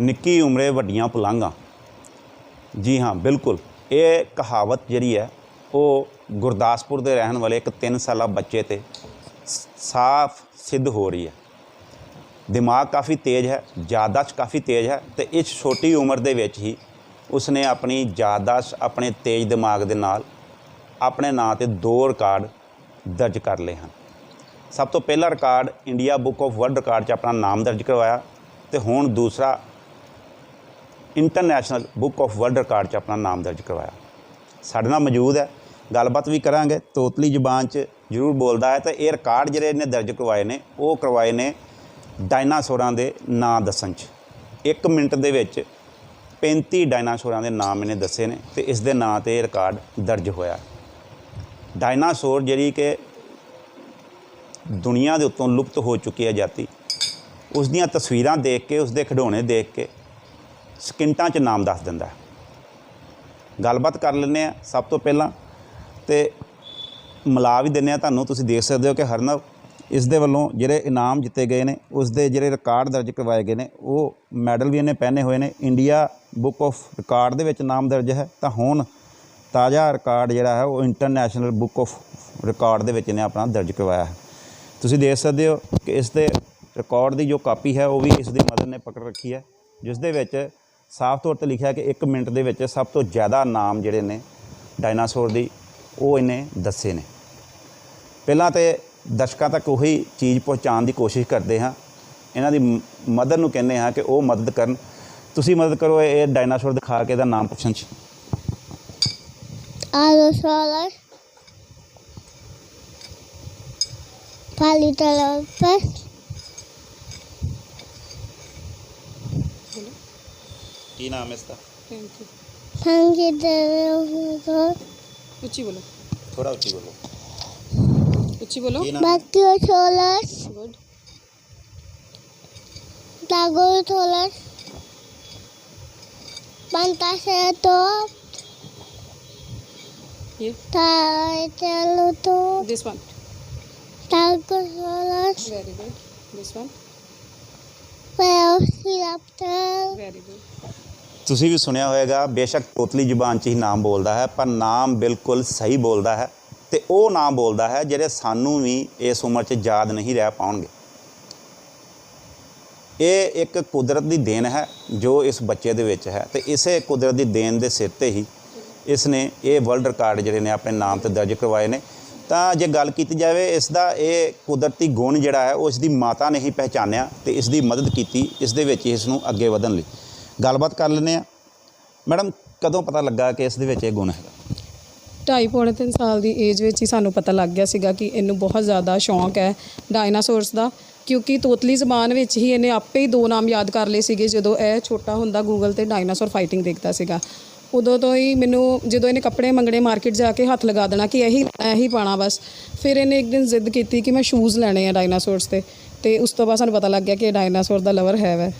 ਨਿੱਕੀ ਉਮਰੇ ਵੱਡੀਆਂ ਪੁਲਾਂਘਾਂ। ਜੀ ਹਾਂ, ਬਿਲਕੁਲ। ਇਹ ਕਹਾਵਤ ਜਿਹੜੀ ਹੈ, ਉਹ ਗੁਰਦਾਸਪੁਰ ਦੇ ਰਹਿਣ ਵਾਲੇ ਇੱਕ 3 ਸਾਲਾ ਬੱਚੇ ਤੇ ਸ- ਸਾਫ਼ ਸਿੱਧ ਹੋ ਰਹੀ ਹੈ। ਦਿਮਾਗ ਕਾਫੀ ਤੇਜ਼ ਹੈ ਯਾਦਾਸ਼ਤ ਕਾਫੀ ਤੇਜ਼ ਹੈ ਤੇ ਇਸ ਛੋਟੀ ਉਮਰ ਦੇ ਵਿੱਚ ਹੀ ਉਸਨੇ ਆਪਣੀ ਯਾਦਾਸ਼ਤ ਆਪਣੇ ਤੇਜ਼ ਦਿਮਾਗ ਦੇ ਨਾਲ ਆਪਣੇ ਨਾਂ ਤੇ ਦੋ ਰਿਕਾਰਡ ਦਰਜ ਕਰ ਲਏ ਹਨ। ਸਭ ਤੋਂ ਪਹਿਲਾ record India book of world record 'ਚ ਆਪਣਾ ਨਾਮ ਦਰਜ ਕਰਵਾਇਆ ਤੇ ਹੁਣ ਦੂਸਰਾ international book of world record 'ਚ ਆਪਣਾ ਨਾਮ ਦਰਜ ਕਰਵਾਇਆ। ਸਾਡੇ ਨਾਲ ਮੌਜੂਦ ਹੈ। ਗੱਲਬਾਤ ਵੀ ਕਰਾਂਗੇ। ਤੋਤਲੀ ਜ਼ੁਬਾਨ 'ਚ ਜ਼ਰੂਰ ਬੋਲਦਾ ਹੈ। ਤਾਂ ਇਹ ਰਿਕਾਰਡ ਜਿਹੜੇ ਇਹਨੇ ਦਰਜ ਕਰਵਾਏ ਨੇ, ਉਹ ਕਰਵਾਏ ਨੇ ਡਾਇਨਾਸੌਰਾਂ ਦੇ ਨਾਂ ਦੱਸਣ 'ਚ। 1 ਮਿੰਟ ਦੇ ਵਿੱਚ 35 ਡਾਇਨਾਸੌਰਾਂ ਦੇ ਨਾਮ ਇਹਨੇ ਦੱਸੇ ਨੇ ਤੇ ਇਸ ਦੇ ਨਾਂ ਤੇ ਇਹ ਰਿਕਾਰਡ ਦਰਜ ਹੋਇਆ। ਡਾਇਨਾਸੌਰ ਜਿਹੜੀ ਕਿ ਦੁਨੀਆ ਦੇ ਉੱਤੋਂ ਲੁਪਤ ਹੋ ਚੁੱਕੀ ਹੈ ਜਾਤੀ ਉਸ ਦੀਆਂ ਤਸਵੀਰਾਂ ਦੇਖ ਕੇ ਉਸ ਦੇ ਖਿਡੌਣੇ ਦੇਖ ਕੇ ਸਕਿੰਟਾਂ 'ਚ ਨਾਮ ਦੱਸ ਦਿੰਦਾ ਗੱਲਬਾਤ ਕਰ ਲੈਂਦੇ ਆ ਸਭ ਤੋਂ ਪਹਿਲਾਂ ਤੇ ਮਿਲਾ ਵੀ ਦਿੰਦੇ ਆ ਤੁਹਾਨੂੰ, ਤੁਸੀਂ ਦੇਖ ਸਕਦੇ ਹੋ ਕਿ ਹਰਨਵ ਇਸ ਦੇ ਵੱਲੋਂ ਜਿਹੜੇ ਇਨਾਮ ਜਿੱਤੇ ਗਏ ਨੇ, ਉਸ ਦੇ ਜਿਹੜੇ ਰਿਕਾਰਡ ਦਰਜ ਕਰਵਾਏ ਗਏ ਨੇ, ਉਹ ਮੈਡਲ ਵੀ ਇਹਨੇ ਪਹਿਨੇ ਹੋਏ ਨੇ। ਇੰਡੀਆ ਬੁੱਕ ਆਫ ਰਿਕਾਰਡ ਦੇ ਵਿੱਚ ਨਾਮ ਦਰਜ ਹੈ। ਤਾਂ ਹੁਣ ਤਾਜ਼ਾ ਰਿਕਾਰਡ ਜਿਹੜਾ ਹੈ, ਉਹ ਇੰਟਰਨੈਸ਼ਨਲ ਬੁੱਕ ਆਫ ਰਿਕਾਰਡ ਦੇ ਵਿੱਚ ਇਹਨੇ ਆਪਣਾ ਦਰਜ ਕਰਵਾਇਆ ਹੈ। ਤੁਸੀਂ ਦੇਖ ਸਕਦੇ ਹੋ ਕਿ ਇਸ ਦੇ ਰਿਕਾਰਡ ਦੀ ਜੋ ਕਾਪੀ ਹੈ, ਉਹ ਵੀ ਇਸ ਦੀ ਮਦਦ ਨੇ ਪਕੜ ਰੱਖੀ ਹੈ, ਜਿਸ ਦੇ ਵਿੱਚ ਸਾਫ਼ ਤੌਰ ਤੇ ਲਿਖਿਆ ਕਿ 1 ਮਿੰਟ ਦੇ ਵਿੱਚ ਸਭ ਤੋਂ ਜ਼ਿਆਦਾ ਨਾਮ ਜਿਹੜੇ ਨੇ ਡਾਇਨਾਸੌਰ ਦੀ ਉਹ ਇਹਨੇ ਦੱਸੇ ਨੇ। ਪਹਿਲਾਂ ਤੇ ਦਰਸ਼ਕਾਂ ਤੱਕ ਉਹੀ ਚੀਜ਼ ਪਹੁੰਚਾਉਣ ਦੀ ਕੋਸ਼ਿਸ਼ ਕਰਦੇ ਹਾਂ। ਇਹਨਾਂ ਦੀ ਮਦਰ ਨੂੰ ਕਹਿੰਦੇ ਹਾਂ ਕਿ ਉਹ ਮਦਦ ਕਰਨ। ਤੁਸੀਂ ਮਦਦ ਕਰੋ ਇਹ ਡਾਇਨਾਸੌਰ ਦਿਖਾ ਕੇ ਇਹਦਾ ਨਾਮ ਪੁੱਛਣ 'ਚ। Allosaurus, Paleontolopus, ਕੀ ਨਾਮ ਹੈ ਇਸ ਦਾ ਥੈਂਕ ਯੂ Pangiderasaurus, ਉੱਚੀ ਬੋਲੋ ਥੋੜਾ ਉੱਚੀ ਬੋਲੋ ਉੱਚੀ ਬੋਲੋ ਕੀ ਨਾਮ Brachiosaurus, ਗੁੱਡ Stegosaurus, Pentaceratops, ਇਹ Triceratops, this one Stegosaurus, very good this one Velociraptor, very good ਤੁਸੀਂ ਵੀ ਸੁਣਿਆ ਹੋਵੇਗਾ, ਬੇਸ਼ੱਕ ਤੋਤਲੀ ਜ਼ੁਬਾਨ 'ਚ ਹੀ ਨਾਮ ਬੋਲਦਾ ਹੈ, ਪਰ ਨਾਮ ਬਿਲਕੁਲ ਸਹੀ ਬੋਲਦਾ ਹੈ ਤੇ ਉਹ ਨਾਮ ਬੋਲਦਾ ਹੈ ਜਿਹੜੇ ਸਾਨੂੰ ਵੀ ਇਸ ਉਮਰ 'ਚ ਯਾਦ ਨਹੀਂ ਰਹਿ ਪਾਉਣਗੇ। ਇਹ ਇੱਕ ਕੁਦਰਤ ਦੀ ਦੇਣ ਹੈ ਜੋ ਇਸ ਬੱਚੇ ਦੇ ਵਿੱਚ ਹੈ ਤੇ ਇਸੇ ਕੁਦਰਤ ਦੀ ਦੇਣ ਦੇ ਸਿਰ ਤੇ ਹੀ ਇਸ ਨੇ ਇਹ ਵਰਲਡ ਰਿਕਾਰਡ ਜਿਹੜੇ ਨੇ ਆਪਣੇ ਨਾਮ ਤੇ ਦਰਜ ਕਰਵਾਏ ਨੇ। ਤਾਂ ਜੇ ਗੱਲ ਕੀਤੀ ਜਾਵੇ ਇਸ ਦਾ ਇਹ ਕੁਦਰਤੀ ਗੁਣ ਜਿਹੜਾ ਹੈ, ਉਹ ਇਸ ਦੀ ਮਾਤਾ ਨੇ ਹੀ ਪਹਿਚਾਨਿਆ ਤੇ ਇਸ ਦੀ ਮਦਦ ਕੀਤੀ ਇਸ ਦੇ ਵਿੱਚ ਇਸ ਨੂੰ ਅੱਗੇ ਵਧਣ ਲਈ। ਗੱਲਬਾਤ ਕਰ ਲੈਂਦੇ ਆ ਮੈਡਮ, ਕਦੋਂ ਪਤਾ ਲੱਗਾ ਕਿ ਇਸ ਦੇ ਵਿੱਚ ਇਹ ਗੁਣ ਹੈਗਾ? ਢਾਈ ਪੌਣੇ ਤਿੰਨ ਸਾਲ ਦੀ ਏਜ ਵਿੱਚ ਹੀ ਸਾਨੂੰ ਪਤਾ ਲੱਗ ਗਿਆ ਸੀਗਾ ਕਿ ਇਹਨੂੰ ਬਹੁਤ ਜ਼ਿਆਦਾ ਸ਼ੌਂਕ ਹੈ ਡਾਇਨਾਸੌਰਸ ਦਾ, ਕਿਉਂਕਿ ਤੋਤਲੀ ਜ਼ਬਾਨ ਵਿੱਚ ਹੀ ਇਹਨੇ ਆਪੇ ਹੀ ਦੋ ਨਾਮ ਯਾਦ ਕਰ ਲਏ ਸੀਗੇ, ਜਦੋਂ ਇਹ ਛੋਟਾ ਹੁੰਦਾ ਗੂਗਲ ਤੇ ਡਾਇਨਾਸੌਰ ਫਾਈਟਿੰਗ ਦੇਖਦਾ ਸੀਗਾ। ਉਦੋਂ ਤੋਂ ਹੀ ਮੈਨੂੰ ਜਦੋਂ ਇਹਨੇ ਕੱਪੜੇ ਮੰਗਣੇ ਮਾਰਕੀਟ ਜਾ ਕੇ ਹੱਥ ਲਗਾ ਦੇਣਾ ਕਿ ਇਹੀ ਇਹੀ ਪਾਣਾ ਬਸ। ਫਿਰ ਇਹਨੇ ਇੱਕ ਦਿਨ ਜ਼ਿੱਦ ਕੀਤੀ ਕਿ ਮੈਂ ਸ਼ੂਜ਼ ਲੈਣੇ ਆ ਡਾਇਨਾਸੌਰਸ ਤੇ ਤੇ ਉਸ ਤੋਂ ਬਾਅਦ ਸਾਨੂੰ ਪਤਾ ਲੱਗ ਗਿਆ ਕਿ ਇਹ ਡਾਇਨਾਸੌਰ ਦਾ ਲਵਰ ਹੈ ਵੈ।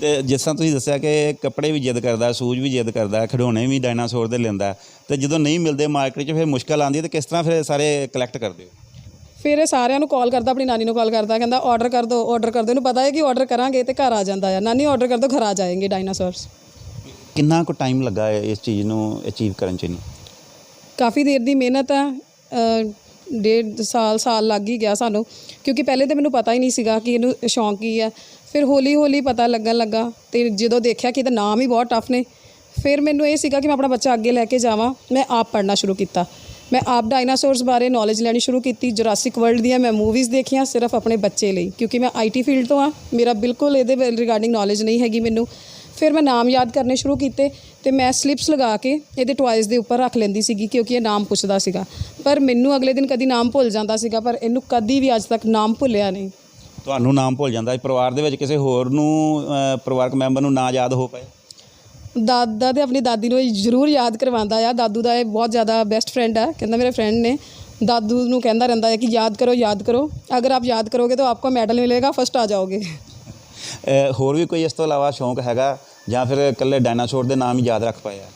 ਤੇ ਜਿਸ ਤਰ੍ਹਾਂ ਤੁਸੀਂ ਦੱਸਿਆ ਕਿ ਕੱਪੜੇ ਵੀ ਜਿੱਦ ਕਰਦਾ ਸੂਝ ਵੀ ਜਿੱਦ ਕਰਦਾ ਖਿਡੌਣੇ ਵੀ ਡਾਇਨਾਸੌਰ ਦੇ ਲੈਂਦਾ ਤੇ ਜਦੋਂ ਨਹੀਂ ਮਿਲਦੇ ਮਾਰਕੀਟ 'ਚ ਫਿਰ ਮੁਸ਼ਕਲ ਆਉਂਦੀ ਹੈ ਤੇ ਕਿਸ ਤਰ੍ਹਾਂ ਫਿਰ ਸਾਰੇ ਕਲੈਕਟ ਕਰਦੇ ਹੋ? ਫਿਰ ਇਹ ਸਾਰਿਆਂ ਨੂੰ ਕਾਲ ਕਰਦਾ ਆਪਣੀ ਨਾਨੀ ਨੂੰ ਕਾਲ ਕਰਦਾ ਕਹਿੰਦਾ ਆਰਡਰ ਕਰ ਦਿਓ ਆਰਡਰ ਕਰ ਦਿਓ ਇਹਨੂੰ ਪਤਾ ਹੈ ਕਿ ਆਰਡਰ ਕਰਾਂਗੇ ਤੇ ਘਰ ਆ ਜਾਂਦਾ ਆ। ਨਾਨੀ ਆਰਡਰ ਕਰ ਦਿਓ ਘਰ ਆ ਜਾਏਂਗੇ ਡਾਇਨਾਸੌਰਸ ਕਿੰਨਾ ਕੁ ਟਾਈਮ ਲੱਗਾ ਹੈ ਇਸ ਚੀਜ਼ ਨੂੰ ਅਚੀਵ ਕਰਨ 'ਚ ਇਹਨੂੰ? ਕਾਫੀ ਦੇਰ ਦੀ ਮਿਹਨਤ ਆ ਅ, ਡੇਢ ਸਾਲ ਸਾਲ ਲੱਗ ਹੀ ਗਿਆ ਸਾਨੂੰ। ਕਿਉਂਕਿ ਪਹਿਲੇ ਤਾਂ ਮੈਨੂੰ ਪਤਾ ਹੀ ਨਹੀਂ ਸੀਗਾ ਕਿ ਇਹਨੂੰ ਸ਼ੌਂਕ ਕੀ ਹੈ। ਫਿਰ ਹੌਲੀ ਹੌਲੀ ਪਤਾ ਲੱਗਣ ਲੱਗਾ ਤੇ ਜਦੋਂ ਦੇਖਿਆ ਕਿ ਇਹਦਾ ਨਾਮ ਹੀ ਬਹੁਤ ਟਫ ਨੇ, ਫਿਰ ਮੈਨੂੰ ਇਹ ਸੀਗਾ ਕਿ ਮੈਂ ਆਪਣਾ ਬੱਚਾ ਅੱਗੇ ਲੈ ਕੇ ਜਾਵਾਂ। ਮੈਂ ਆਪ ਪੜ੍ਹਨਾ ਸ਼ੁਰੂ ਕੀਤਾ। ਮੈਂ ਆਪ ਡਾਇਨਾਸੌਰਸ ਬਾਰੇ ਨੌਲੇਜ ਲੈਣੀ ਸ਼ੁਰੂ ਕੀਤੀ। ਜੁਰਾਸਿਕ ਵਰਲਡ ਦੀਆਂ ਮੈਂ ਮੂਵੀਜ਼ ਦੇਖੀਆਂ ਸਿਰਫ ਆਪਣੇ ਬੱਚੇ ਲਈ, ਕਿਉਂਕਿ ਮੈਂ ਆਈਟੀ ਫੀਲਡ ਤੋਂ ਆ ਮੇਰਾ ਬਿਲਕੁਲ ਇਹਦੇ ਰਿਗਾਰਡਿੰਗ ਨੌਲੇਜ ਨਹੀਂ ਹੈਗੀ ਮੈਨੂੰ। ਫਿਰ ਮੈਂ ਨਾਮ ਯਾਦ ਕਰਨੇ ਸ਼ੁਰੂ ਕੀਤੇ। ਤੇ ਮੈਂ ਸਲਿਪਸ ਲਗਾ ਕੇ ਇਹਦੇ ਟੁਆਇਸ ਦੇ ਉੱਪਰ ਰੱਖ ਲੈਂਦੀ ਸੀਗੀ ਕਿਉਂਕਿ ਇਹ ਨਾਮ ਪੁੱਛਦਾ ਸੀਗਾ। ਪਰ ਮੈਨੂੰ ਅਗਲੇ ਦਿਨ ਕਦੀ ਨਾਮ ਭੁੱਲ ਜਾਂਦਾ ਸੀਗਾ ਪਰ ਇਹਨੂੰ ਕਦੀ ਵੀ ਅੱਜ ਤੱਕ ਨਾਮ ਭੁੱਲਿਆ ਨਹੀਂ। ਤੁਹਾਨੂੰ ਨਾਮ ਭੁੱਲ ਜਾਂਦਾ ਪਰਿਵਾਰ ਦੇ ਵਿੱਚ ਕਿਸੇ ਹੋਰ ਨੂੰ ਪਰਿਵਾਰਕ ਮੈਂਬਰ ਨੂੰ ਨਾ ਯਾਦ ਹੋ ਪਾਏ? ਦਾਦਾ ਤੇ ਆਪਣੀ ਦਾਦੀ ਨੂੰ ਇਹ ਜ਼ਰੂਰ ਯਾਦ ਕਰਵਾਉਂਦਾ ਆ। ਦਾਦੂ ਦਾ ਇਹ ਬਹੁਤ ਜ਼ਿਆਦਾ ਬੈਸਟ ਫਰੈਂਡ ਆ ਕਹਿੰਦਾ ਮੇਰੇ ਫਰੈਂਡ ਨੇ। ਦਾਦੂ ਨੂੰ ਕਹਿੰਦਾ ਰਹਿੰਦਾ ਹੈ ਕਿ ਯਾਦ ਕਰੋ ਯਾਦ ਕਰੋ। ਅਗਰ ਆਪ ਯਾਦ ਕਰੋਗੇ ਤਾਂ ਆਪਕੋ ਮੈਡਲ ਮਿਲੇਗਾ ਫਸਟ ਆ ਜਾਓਗੇ। ਹੋਰ ਵੀ ਕੋਈ ਇਸ ਤੋਂ ਇਲਾਵਾ ਸ਼ੌਂਕ ਹੈਗਾ? ਜਾਂ ਫਿਰ ਇਕੱਲੇ ਡਾਇਨਾਸੌਰ ਦੇ ਨਾਮ ਹੀ ਯਾਦ ਰੱਖ ਪਾਏ ਆ?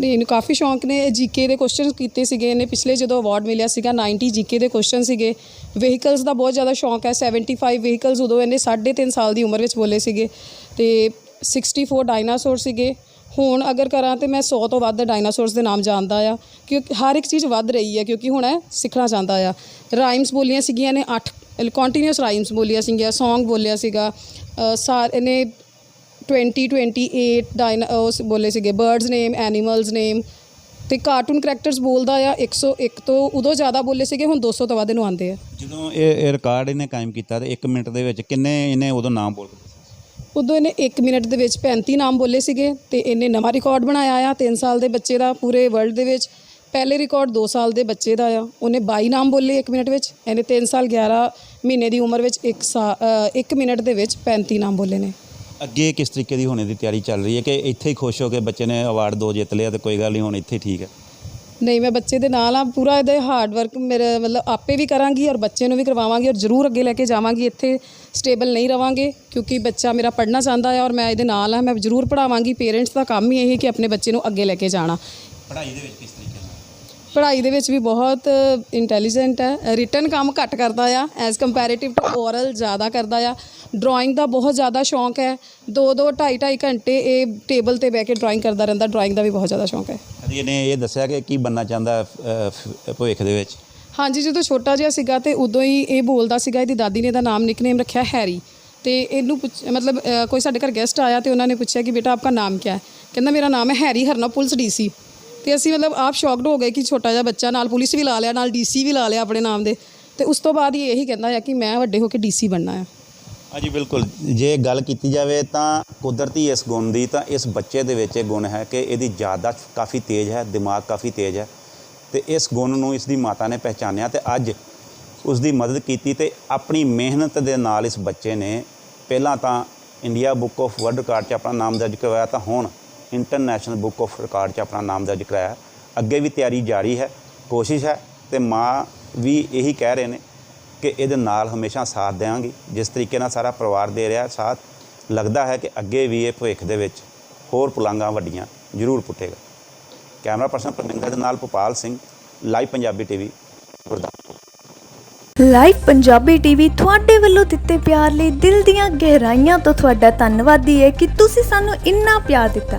ਨਹੀਂ ਇਹਨੂੰ ਕਾਫੀ ਸ਼ੌਂਕ ਨੇ। ਜੀਕੇ ਦੇ ਕੁਐਸਚਨਸ ਕੀਤੇ ਸੀਗੇ। ਇਹਨੇ ਪਿਛਲੇ ਜਦੋਂ ਅਵਾਰਡ ਮਿਲਿਆ ਸੀਗਾ 90 ਜੀਕੇ ਦੇ ਕੁਐਸਚਨ ਸੀਗੇ। ਵਹੀਕਲਸ ਦਾ ਬਹੁਤ ਜ਼ਿਆਦਾ ਸ਼ੌਂਕ ਹੈ। 75 ਵਹੀਕਲਸ ਉਦੋਂ ਇਹਨੇ 3.5 ਸਾਲ ਦੀ ਉਮਰ ਵਿੱਚ ਬੋਲੇ ਸੀਗੇ। ਤੇ 64 ਡਾਇਨਾਸੌਰ ਸੀਗੇ। ਹੁਣ ਅਗਰ ਕਰਾਂ ਤੇ ਮੈਂ 100 ਤੋਂ ਵੱਧ ਡਾਇਨਾਸੌਰਸ ਦੇ ਨਾਮ ਜਾਣਦਾ ਆ। ਕਿਉਂਕਿ ਹਰ ਇੱਕ ਚੀਜ਼ ਵੱਧ ਰਹੀ ਹੈ ਕਿਉਂਕਿ ਹੁਣ ਇਹ ਸਿੱਖਣਾ ਚਾਹੁੰਦਾ ਆ। ਰਾਈਮਸ ਬੋਲੀਆਂ ਸੀਗੀਆਂ ਨੇ 8 ਕੰਟੀਨਿਊਸ ਰਾਈਮਸ ਬੋਲੀਆਂ ਸੀਗੀਆਂ Song ਬੋਲਿਆ ਸੀਗਾ। ਅ, ਸਾਰ ਇਹਨੇ 20 28 ਡਾਇਨ ਉਸ ਬੋਲੇ ਸੀਗੇ ਬਰਡਸ ਨੇਮ ਐਨੀਮਲਸ ਨੇਮ ਤੇ ਕਾਰਟੂਨ ਕਰੈਕਟਰਸ ਬੋਲਦਾ ਆ 101 ਤੋਂ ਉਦੋਂ ਜ਼ਿਆਦਾ ਬੋਲੇ ਸੀਗੇ ਹੁਣ 200 ਤੋਂ ਵੱਧ ਇਹਨੂੰ ਆਉਂਦੇ ਆ। ਜਦੋਂ ਇਹ ਇਹ ਰਿਕਾਰਡ ਇਹਨੇ ਕਾਇਮ ਕੀਤਾ ਤੇ 1 ਮਿੰਟ ਦੇ ਵਿੱਚ ਕਿੰਨੇ ਇਹਨੇ ਉਦੋਂ ਨਾਮ ਬੋਲ ਕੇ ਦੱਸੇ? ਉਦੋਂ ਇਹਨੇ 1 ਮਿੰਟ ਦੇ ਵਿੱਚ 35 ਨਾਮ ਬੋਲੇ ਸੀਗੇ ਤੇ ਇਹਨੇ ਨਵਾਂ ਰਿਕਾਰਡ ਬਣਾਇਆ ਆ 3 ਸਾਲ ਦੇ ਬੱਚੇ ਦਾ ਪੂਰੇ ਵਰਲਡ ਦੇ ਵਿੱਚ। ਪਹਿਲੇ ਰਿਕਾਰਡ 2 ਸਾਲ ਦੇ ਬੱਚੇ ਦਾ ਆ ਉਹਨੇ 22 ਨਾਮ ਬੋਲੇ 1 ਮਿੰਟ ਵਿੱਚ ਇਹਨੇ 3 ਸਾਲ 11 ਮਹੀਨੇ ਦੀ ਉਮਰ ਵਿੱਚ 1 1 ਮਿੰਟ ਦੇ ਵਿੱਚ 35 ਨਾਮ ਬੋਲੇ ਨੇ। ਅੱਗੇ ਕਿਸ ਤਰੀਕੇ ਦੀ ਹੋਣੇ ਦੀ ਤਿਆਰੀ ਚੱਲ ਰਹੀ ਹੈ ਕਿ ਇੱਥੇ ਹੀ ਖੁਸ਼ ਹੋ ਕੇ ਬੱਚੇ ਨੇ ਅਵਾਰਡ ਦੋ ਜਿੱਤ ਲਿਆ ਤੇ ਕੋਈ ਗੱਲ ਨਹੀਂ ਹੁਣ ਇੱਥੇ ਠੀਕ ਹੈ? ਨਹੀਂ ਮੈਂ ਬੱਚੇ ਦੇ ਨਾਲ ਆ ਪੂਰਾ ਇਹਦੇ ਹਾਰਡ ਵਰਕ ਮੇਰੇ ਮਤਲਬ ਆਪੇ ਵੀ ਕਰਾਂਗੀ ਔਰ ਬੱਚੇ ਨੂੰ ਵੀ ਕਰਵਾਵਾਂਗੀ ਔਰ ਜ਼ਰੂਰ ਅੱਗੇ ਲੈ ਕੇ ਜਾਵਾਂਗੀ ਇੱਥੇ ਸਟੇਬਲ ਨਹੀਂ ਰਵਾਂਗੇ ਕਿਉਂਕਿ ਬੱਚਾ ਮੇਰਾ ਪੜ੍ਹਨਾ ਚਾਹੁੰਦਾ ਹੈ ਔਰ ਮੈਂ ਇਹਦੇ ਨਾਲ ਆ ਮੈਂ ਜ਼ਰੂਰ ਪੜਾਵਾਂਗੀ ਪੇਰੈਂਟਸ ਦਾ ਕੰਮ ਹੀ ਇਹ ਹੈ ਕਿ ਆਪਣੇ ਬੱਚੇ ਨੂੰ ਅੱਗੇ ਲੈ ਕੇ ਜਾਣਾ। ਪੜ੍ਹਾਈ ਦੇ ਵਿੱਚ ਕਿਸ ਤਰੀਕੇ ਪੜ੍ਹਾਈ ਦੇ ਵਿੱਚ ਵੀ ਬਹੁਤ ਇੰਟੈਲੀਜੈਂਟ ਹੈ ਰਿਟਨ ਕੰਮ ਘੱਟ ਕਰਦਾ ਆ ਐਜ਼ ਕੰਪੈਰੀਟਿਵ ਟੂ ਓਰਲ ਜ਼ਿਆਦਾ ਕਰਦਾ ਆ। ਡਰਾਇੰਗ ਦਾ ਬਹੁਤ ਜ਼ਿਆਦਾ ਸ਼ੌਂਕ ਹੈ ਦੋ ਦੋ ਢਾਈ ਢਾਈ ਘੰਟੇ ਇਹ ਟੇਬਲ ਤੇ ਬਹਿ ਕੇ ਡਰਾਇੰਗ ਕਰਦਾ ਰਹਿੰਦਾ ਡਰਾਇੰਗ ਦਾ ਵੀ ਬਹੁਤ ਜ਼ਿਆਦਾ ਸ਼ੌਂਕ ਹੈ। ਇਹਨੇ ਇਹ ਦੱਸਿਆ ਕਿ ਕੀ ਬੰਨਾ ਚਾਹੁੰਦਾ ਭਵਿੱਖ ਦੇ ਵਿੱਚ? ਹਾਂਜੀ ਜਦੋਂ ਛੋਟਾ ਜਿਹਾ ਸੀਗਾ ਤੇ ਉਦੋਂ ਹੀ ਇਹ ਬੋਲਦਾ ਸੀਗਾ ਇਹਦੀ ਦਾਦੀ ਨੇ ਇਹਦਾ ਨਾਮ ਨਿਕਨੇਮ ਰੱਖਿਆ ਹੈਰੀ ਤੇ ਇਹਨੂੰ ਮਤਲਬ ਕੋਈ ਸਾਡੇ ਘਰ ਗੈਸਟ ਆਇਆ ਤੇ ਉਹਨਾਂ ਨੇ ਪੁੱਛਿਆ ਕਿ ਬੇਟਾ ਆਪਕਾ ਨਾਮ ਕੀ ਹੈ? ਕਹਿੰਦਾ ਮੇਰਾ ਨਾਮ ਹੈ ਹੈਰੀ ਹਰਨਾ ਪੁਲਿਸ ਡੀਸੀ ਤੇ ਅਸੀਂ ਮਤਲਬ ਆਪ ਸ਼ੌਕਡ ਹੋ ਗਏ ਕਿ ਛੋਟਾ ਜਿਹਾ ਬੱਚਾ ਨਾਲ ਪੁਲਿਸ ਵੀ ਲਾ ਲਿਆ, ਨਾਲ ਡੀਸੀ ਵੀ ਲਾ ਲਿਆ ਆਪਣੇ ਨਾਮ ਦੇ। ਤੇ ਉਸ ਤੋਂ ਬਾਅਦ ਹੀ ਇਹੀ ਕਹਿੰਦਾ ਹੈ ਕਿ ਮੈਂ ਵੱਡੇ ਹੋ ਕੇ ਡੀਸੀ ਬਣਨਾ ਹੈ। ਹਾਂਜੀ ਬਿਲਕੁਲ। ਜੇ ਗੱਲ ਕੀਤੀ ਜਾਵੇ ਤਾਂ ਕੁਦਰਤੀ ਇਸ ਗੁਣ ਦੀ, ਤਾਂ ਇਸ ਬੱਚੇ ਦੇ ਵਿੱਚ ਇਹ ਗੁਣ ਹੈ ਕਿ ਇਹਦੀ ਯਾਦਾਸ਼ਤ ਕਾਫੀ ਤੇਜ਼ ਹੈ, ਦਿਮਾਗ ਕਾਫੀ ਤੇਜ਼ ਹੈ। ਤੇ ਇਸ ਗੁਣ ਨੂੰ ਇਸ ਦੀ ਮਾਤਾ ਨੇ ਪਹਿਚਾਨਿਆ ਤੇ ਅੱਜ ਉਸ ਦੀ ਮਦਦ ਕੀਤੀ ਤੇ ਆਪਣੀ ਮਿਹਨਤ ਦੇ ਨਾਲ ਇਸ ਬੱਚੇ ਨੇ ਪਹਿਲਾਂ ਤਾਂ India book of world record 'ਚ ਆਪਣਾ ਨਾਮ ਦਰਜ ਕਰਵਾਇਆ, ਤਾਂ ਹੁਣ ਇੰਟਰਨੈਸ਼ਨਲ ਬੁੱਕ ਆਫ ਰਿਕਾਰਡ 'ਚ ਆਪਣਾ ਨਾਮ ਦਰਜ ਕਰਾਇਆ। ਅੱਗੇ ਵੀ ਤਿਆਰੀ ਜਾਰੀ ਹੈ, ਕੋਸ਼ਿਸ਼ ਹੈ ਤੇ ਮਾਂ ਵੀ ਇਹੀ ਕਹਿ ਰਹੇ ਨੇ ਕਿ ਇਹਦੇ ਨਾਲ ਹਮੇਸ਼ਾ ਸਾਥ ਦੇਵਾਂਗੀ। ਜਿਸ ਤਰੀਕੇ ਨਾਲ ਸਾਰਾ ਪਰਿਵਾਰ ਦੇ ਰਿਹਾ, ਸਾਥ ਲੱਗਦਾ ਹੈ ਕਿ ਅੱਗੇ ਵੀ ਇਹ ਭਵਿੱਖ ਦੇ ਵਿੱਚ ਹੋਰ ਪੁਲਾਂਘਾਂ ਵੱਡੀਆਂ ਜ਼ਰੂਰ ਪੁੱਟੇਗਾ। ਕੈਮਰਾ ਪਰਸਨ ਪਰਮਿੰਦਰ ਦੇ ਨਾਲ Bhopal Singh, live Punjabi TV, Gurdaspur. Live Punjabi TV ਤੁਹਾਡੇ ਵੱਲੋਂ ਦਿੱਤੇ ਪਿਆਰ ਲਈ ਦਿਲ ਦੀਆਂ ਗਹਿਰਾਈਆਂ ਤੋਂ ਤੁਹਾਡਾ ਧੰਨਵਾਦੀ ਹੈ ਕਿ ਤੁਸੀਂ ਸਾਨੂੰ ਇੰਨਾ ਪਿਆਰ ਦਿੱਤਾ।